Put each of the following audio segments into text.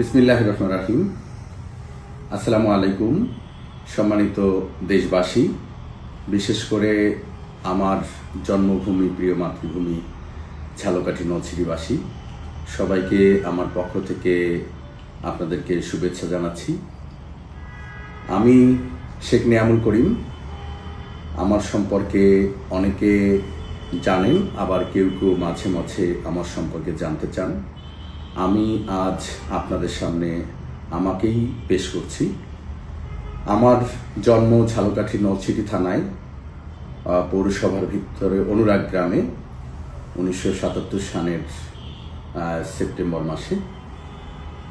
বিসমিল্লাহ রহমান রাহিম। আসসালামু আলাইকুম, সম্মানিত দেশবাসী। বিশেষ করে আমার জন্মভূমি, প্রিয় মাতৃভূমি ঝালকাঠি নলছিরিবাসী সবাইকে আমার পক্ষ থেকে আপনাদেরকে শুভেচ্ছা জানাচ্ছি। আমি শেখ নিয়ামুল করিম। আমার সম্পর্কে অনেকে জানেন, আবার কেউ কেউ মাঝে মাঝে আমার সম্পর্কে জানতে চান। আমি আজ আপনাদের সামনে আমাকেই পেশ করছি। আমার জন্ম ঝালকাঠি নলছিটি থানায় পৌরসভার ভিতরে অনুরাগ গ্রামে, উনিশশো সাতাত্তর সালের সেপ্টেম্বর মাসে।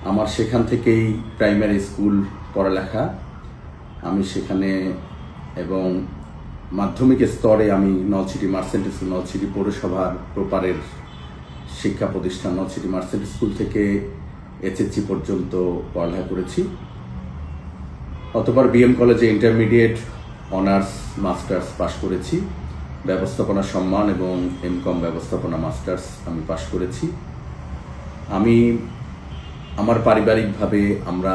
আমার সেখান থেকেই প্রাইমারি স্কুল পড়ালেখা। আমি সেখানে এবং মাধ্যমিক স্তরে আমি নলছিটি মার্সেন্ট স্কুল নলছিটি পৌরসভার প্রপারের শিক্ষা প্রতিষ্ঠান নলছিটি মার্সেল স্কুল থেকে এসএসসি পর্যন্ত পড়ালেখা করেছি। অতপর বিএম কলেজে ইন্টারমিডিয়েট, অনার্স, মাস্টার্স পাশ করেছি। ব্যবস্থাপনা সম্মান এবং এমকম ব্যবস্থাপনা মাস্টার্স আমি পাশ করেছি। আমি, আমার পারিবারিকভাবে আমরা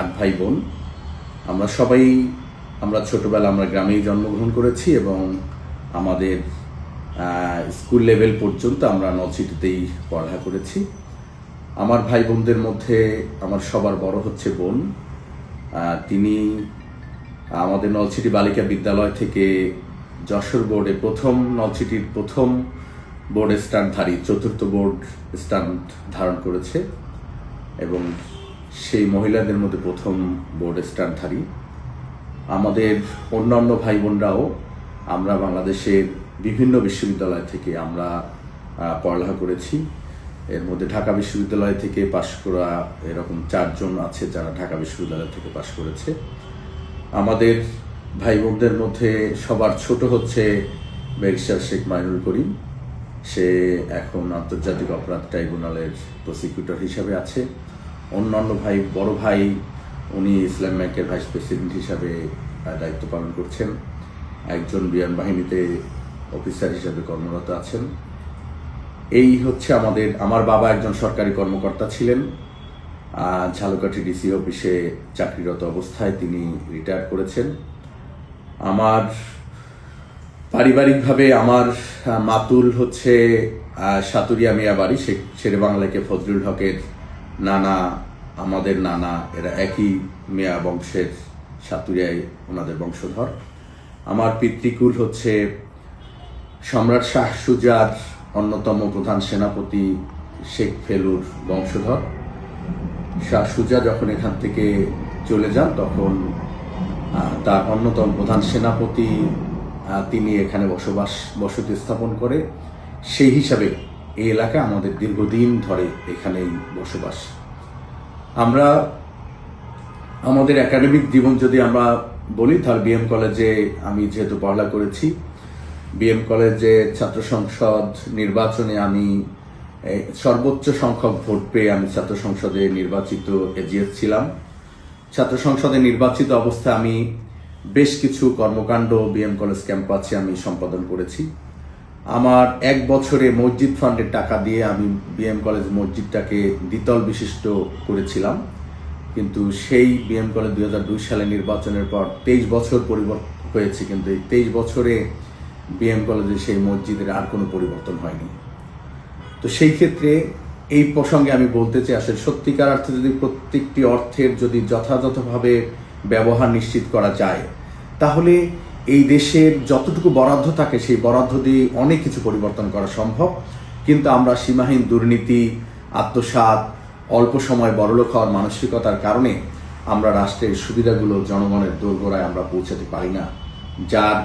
আট ভাই বোন আমরা সবাই, আমরা ছোটবেলা আমরা গ্রামেই জন্মগ্রহণ করেছি এবং আমাদের স্কুল লেভেল পর্যন্ত আমরা নলছিটিতেই পড়া করেছি। আমার ভাই বোনদের মধ্যে আমার সবার বড় হচ্ছে বোন। তিনি আমাদের নলছিটি বালিকা বিদ্যালয় থেকে যশোর বোর্ডে প্রথম নলছিটির প্রথম বোর্ড স্ট্যান্ডধারী চতুর্থ বোর্ড স্ট্যান্ড ধারণ করেছে এবং সেই মহিলাদের মধ্যে প্রথম বোর্ড স্ট্যান্ডধারী আমাদের অন্যান্য ভাই বোনরাও আমরা বাংলাদেশের বিভিন্ন বিশ্ববিদ্যালয় থেকে আমরা পড়ালেখা করেছি। এর মধ্যে ঢাকা বিশ্ববিদ্যালয় থেকে পাশ করা এরকম চারজন আছে যারা ঢাকা বিশ্ববিদ্যালয় থেকে পাশ করেছে। আমাদের ভাই বোনদের মধ্যে সবার ছোট হচ্ছে ব্যারিস্টার শেখ মাইনুল করিম। সে এখন আন্তর্জাতিক অপরাধ ট্রাইব্যুনালের প্রসিকিউটর হিসাবে আছে। অন্যান্য ভাই, বড় ভাই, উনি ইসলাম ব্যাংকের ভাইস প্রেসিডেন্ট হিসাবে দায়িত্ব পালন করছেন। একজন বিমান বাহিনীতে অফিসার হিসাবে কর্মরত আছেন। এই হচ্ছে আমাদের, আমার বাবা একজন সরকারি কর্মকর্তা ছিলেন। ঝালকাঠি ডিসি অফিসে চাকরিরত অবস্থায় তিনি রিটায়ার করেছেন। আমার পারিবারিকভাবে আমার মাতুল হচ্ছে সাতুরিয়া মিয়া বাড়ি শেরে বাংলাকে ফজলুল হকের নানা, আমাদের নানা, এরা একই মিয়া বংশের সাতুরিয়ায় ওনাদের বংশধর। আমার পিতৃকুল হচ্ছে সম্রাট শাহ সুজার অন্যতম প্রধান সেনাপতি শেখ ফেলুর বংশধর। শাহ সুজা যখন এখান থেকে চলে যান, তখন তার অন্যতম প্রধান সেনাপতি তিনি এখানে বসবাস, বসতি স্থাপন করে। সেই হিসাবে এই এলাকা আমাদের দীর্ঘদিন ধরে এখানেই বসবাস। আমরা, আমাদের একাডেমিক জীবন যদি আমরা বলি, তাহলে বিএম কলেজে আমি যেহেতু পড়ালেখা করেছি বিএম কলেজে ছাত্র সংসদ নির্বাচনে আমি সর্বোচ্চ সংখ্যক ভোট পেয়ে আমি ছাত্র সংসদে নির্বাচিত এজিএস ছিলাম। ছাত্র সংসদে নির্বাচিত অবস্থায় আমি বেশ কিছু কর্মকাণ্ড বিএম কলেজ ক্যাম্পাসে আমি সম্পাদন করেছি। আমার এক বছরে মসজিদ ফান্ডের টাকা দিয়ে আমি বিএম কলেজ মসজিদটাকে দ্বিতল বিশিষ্ট করেছিলাম। কিন্তু সেই বিএম কলেজ দুই হাজার দুই সালে নির্বাচনের পর তেইশ বছর পরিবর্তন হয়েছে। কিন্তু এই তেইশ বছরে বিএম কলেজে সেই মসজিদের আর কোনো পরিবর্তন হয়নি। তো সেই ক্ষেত্রে এই প্রসঙ্গে আমি বলতে চাই, আসলে সত্যিকার অর্থে যদি প্রত্যেকটি অর্থের যদি যথাযথভাবে ব্যবহার নিশ্চিত করা যায়, তাহলে এই দেশের যতটুকু বরাদ্দ থাকে, সেই বরাদ্দ দিয়ে অনেক কিছু পরিবর্তন করা সম্ভব। কিন্তু আমরা সীমাহীন দুর্নীতি, আত্মসাৎ, অল্প সময় বড়লোক হওয়ার মানসিকতার কারণে আমরা রাষ্ট্রের সুবিধাগুলো জনগণের দোরগোড়ায় আমরা পৌঁছাতে পারি না, যার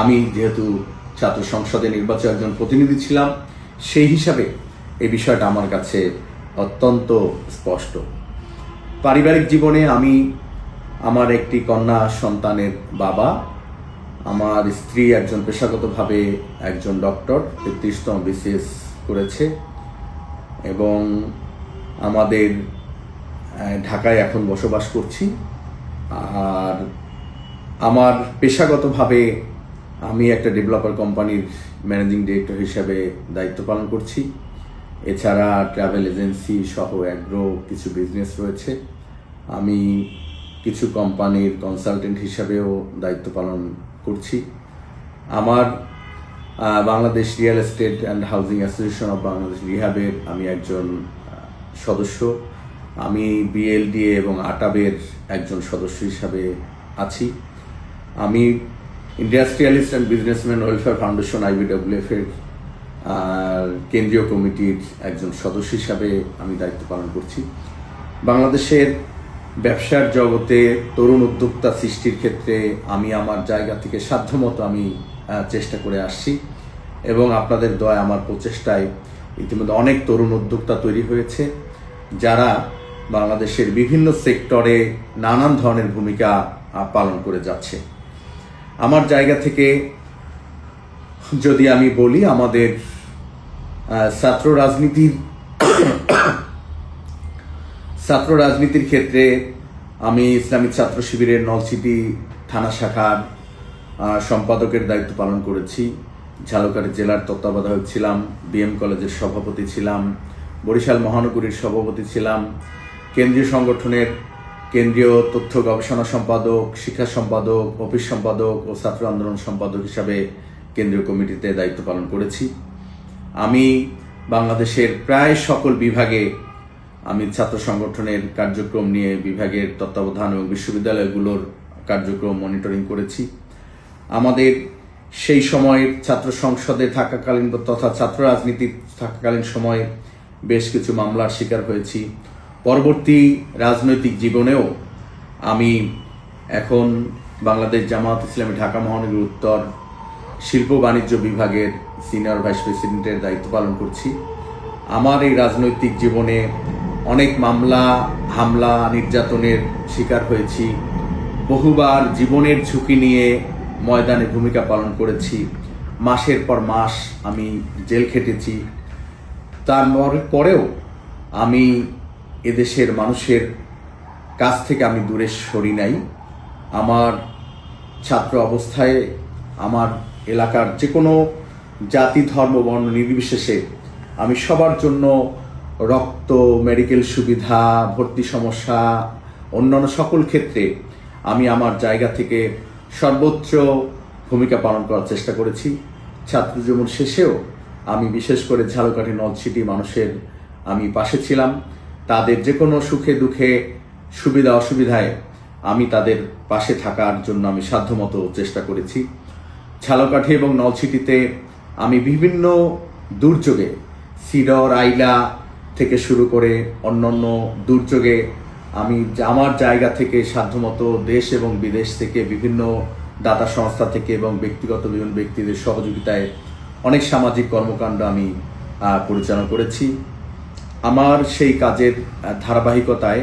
আমি যেহেতু ছাত্র সংসদে নির্বাচিত একজন প্রতিনিধি ছিলাম, সেই হিসাবে এই বিষয়টা আমার কাছে অত্যন্ত স্পষ্ট। পারিবারিক জীবনে আমি আমার একটি কন্যা সন্তানের বাবা, আমার স্ত্রী একজন পেশাগতভাবে একজন ডক্টর, তেত্রিশতম বিসিএস করেছে এবং আমাদের ঢাকায় এখন বসবাস করছি। আর আমার পেশাগতভাবে আমি একটা ডেভেলপার কোম্পানির ম্যানেজিং ডিরেক্টর হিসাবে দায়িত্ব পালন করছি। এছাড়া ট্রাভেল এজেন্সি সহ অ্যাগ্রো কিছু বিজনেস রয়েছে। আমি কিছু কোম্পানির কনসালটেন্ট হিসাবেও দায়িত্ব পালন করছি। আমার Bangladesh real estate and housing association of Bangladesh রিহাবের আমি একজন সদস্য। আমি বিএলডিএ এবং আটাবের একজন সদস্য হিসাবে আছি। আমি industrialist and businessman welfare foundation IBWF এর কেন্দ্রীয় কমিটির একজন সদস্য হিসাবে আমি দায়িত্ব পালন করছি। বাংলাদেশের ব্যবসার জগতে তরুণ উদ্যোক্তা সৃষ্টির ক্ষেত্রে আমি আমার জায়গা থেকে সাধ্যমতো আমি চেষ্টা করে আসছি। এবং আপনাদের দয় আমার প্রচেষ্টায় ইতিমধ্যে অনেক তরুণ উদ্যোক্তা তৈরি হয়েছে, যারা বাংলাদেশের বিভিন্ন সেক্টরে নানান ধরনের ভূমিকা পালন করে যাচ্ছে। আমার জায়গা থেকে যদি আমি বলি আমাদের ছাত্র রাজনীতির ছাত্র রাজনীতির ক্ষেত্রে আমি ইসলামিক ছাত্র শিবিরের নলছিটি থানা শাখার সম্পাদকের দায়িত্ব পালন করেছি। ঝালকাঠি জেলার তত্ত্বাবধায়ক ছিলাম, বিএম কলেজের সভাপতি ছিলাম, বরিশাল মহানগরীর সভাপতি ছিলাম, কেন্দ্রীয় সংগঠনের কেন্দ্রীয় তথ্য গবেষণা সম্পাদক, শিক্ষা সম্পাদক, অফিস সম্পাদক ও ছাত্র আন্দোলন সম্পাদক হিসাবে কেন্দ্রীয় কমিটিতে দায়িত্ব পালন করেছি। আমি বাংলাদেশের প্রায় সকল বিভাগে আমি ছাত্র সংগঠনের কার্যক্রম নিয়ে বিভাগের তত্ত্বাবধান এবং বিশ্ববিদ্যালয়গুলোর কার্যক্রম মনিটরিং করেছি। আমাদের সেই সময়ের ছাত্র সংসদে থাকাকালীন তথা ছাত্র রাজনীতি থাকাকালীন সময়ে বেশ কিছু মামলার শিকার হয়েছি। পরবর্তী রাজনৈতিক জীবনেও আমি এখন বাংলাদেশ জামায়াত ইসলামী ঢাকা মহানগর উত্তর শিল্প বাণিজ্য বিভাগের সিনিয়র ভাইস প্রেসিডেন্টের দায়িত্ব পালন করছি। আমার এই রাজনৈতিক জীবনে অনেক মামলা, হামলা, নির্যাতনের শিকার হয়েছি। বহুবার জীবনের ঝুঁকি নিয়ে ময়দানে ভূমিকা পালন করেছি। মাসের পর মাস আমি জেল খেটেছি। তার পরেও আমি এদেশের মানুষের কাছ থেকে আমি দূরে সরি নাই। আমার ছাত্র অবস্থায় আমার এলাকার যে কোনো জাতি, ধর্ম, বর্ণ নির্বিশেষে আমি সবার জন্য রক্ত মেডিকেল সুবিধা, ভর্তি সমস্যা, অন্যান্য সকল ক্ষেত্রে আমি আমার জায়গা থেকে সর্বোচ্চ ভূমিকা পালন করার চেষ্টা করেছি। ছাত্র জীবন শেষেও আমি বিশেষ করে ঝালকাঠি, নলছিটি মানুষের আমি পাশে ছিলাম। তাদের যে কোনো সুখে দুঃখে, সুবিধা অসুবিধায় আমি তাদের পাশে থাকার জন্য আমি সাধ্যমতো চেষ্টা করেছি। ঝালকাঠি এবং নলছিটিতে আমি বিভিন্ন দুর্যোগে, সিডর, আইলা থেকে শুরু করে অন্যান্য দুর্যোগে আমি আমার জায়গা থেকে সাধ্যমতো দেশ এবং বিদেশ থেকে বিভিন্ন দাতা সংস্থা থেকে এবং ব্যক্তিগত বিভিন্ন ব্যক্তিদের সহযোগিতায় অনেক সামাজিক কর্মকাণ্ড আমি পরিচালনা করেছি। আমার সেই কাজের ধারাবাহিকতায়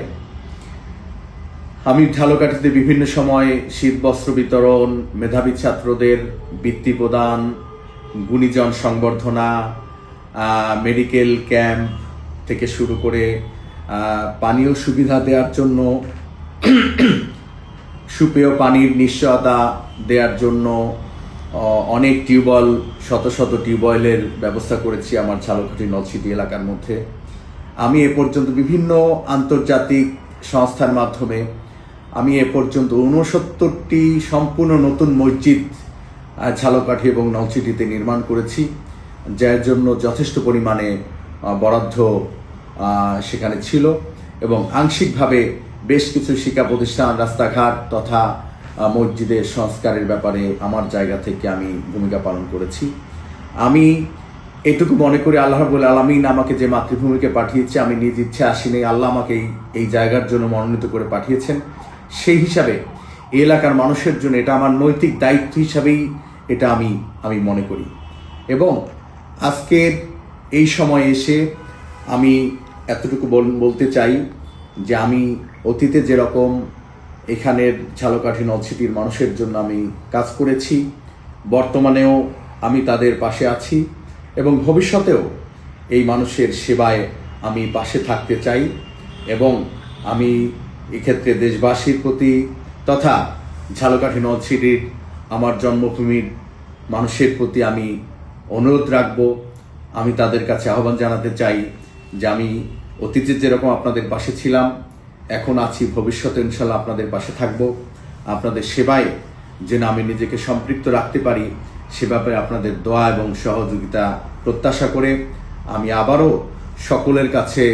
আমি ঝালকাঠিতে বিভিন্ন সময় শীত বস্ত্র বিতরণ, মেধাবী ছাত্রদের বৃত্তি প্রদান, গুণীজন সংবর্ধনা মেডিকেল ক্যাম্প থেকে শুরু করে পানীয় সুবিধা দেওয়ার জন্য, সুপেয় পানির নিশ্চয়তা দেওয়ার জন্য অনেক টিউবওয়েল, শত শত টিউবওয়েলের ব্যবস্থা করেছি আমার ঝালকাঠি নলছিটি এলাকার মধ্যে। আমি এ পর্যন্ত বিভিন্ন আন্তর্জাতিক সংস্থার মাধ্যমে, আমি এ পর্যন্ত ঊনসত্তরটি সম্পূর্ণ নতুন মসজিদ ঝালকাঠি এবং নলছিটিতে নির্মাণ করেছি, যার জন্য যথেষ্ট পরিমাণে বরাদ্দ সেখানে ছিল এবং আংশিকভাবে বেশ কিছু শিক্ষা প্রতিষ্ঠান, রাস্তাঘাট তথা মসজিদের সংস্কারের ব্যাপারে আমার জায়গা থেকে আমি ভূমিকা পালন করেছি। আমি এটুকু মনে করি আল্লাহ রাব্বুল আলমিন আমাকে যে মাতৃভূমিকে পাঠিয়েছে, আমি নিজ ইচ্ছে আসিনি আল্লাহ আমাকে এই এই জায়গার জন্য মনোনীত করে পাঠিয়েছেন। সেই হিসাবে এই এলাকার মানুষের জন্য এটা আমার নৈতিক দায়িত্ব হিসাবেই এটা আমি আমি মনে করি। এবং আজকের এই সময় এসে আমি এতটুকু বল- বলতে চাই যে আমি অতীতে যেরকম এখানের ঝালকাঠি নলছিটির মানুষের জন্য আমি কাজ করেছি, বর্তমানেও আমি তাদের পাশে আছি। এবং ভবিষ্যতেও এই মানুষের সেবায় আমি পাশে থাকতে চাই এবং আমি এক্ষেত্রে দেশবাসীর প্রতি তথা ঝালকাঠি নলছিটির আমার জন্মভূমির মানুষের প্রতি আমি অনুরোধ রাখব। আমি তাদের কাছে আহ্বান জানাতে চাই যে আমি অতীতে যেরকম আপনাদের পাশে ছিলাম, এখন আছি, ভবিষ্যতে ইনশাল্লাহ আপনাদের পাশে থাকব। আপনাদের সেবায় যেন আমি নিজেকে সম্পৃক্ত রাখতে পারি সে ব্যাপারে আপনাদের দোয়া এবং সহযোগিতা প্রত্যাশা করে আমি আবারও সকলের কাছে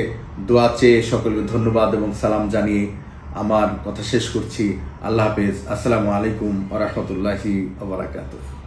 দোয়া চেয়ে সকলকে ধন্যবাদ এবং সালাম জানিয়ে আমার কথা শেষ করছি। আল্লাহ হাফেজ। আসসালামু আলাইকুম ওরহমতুল্লাহি আবরাকাতুহ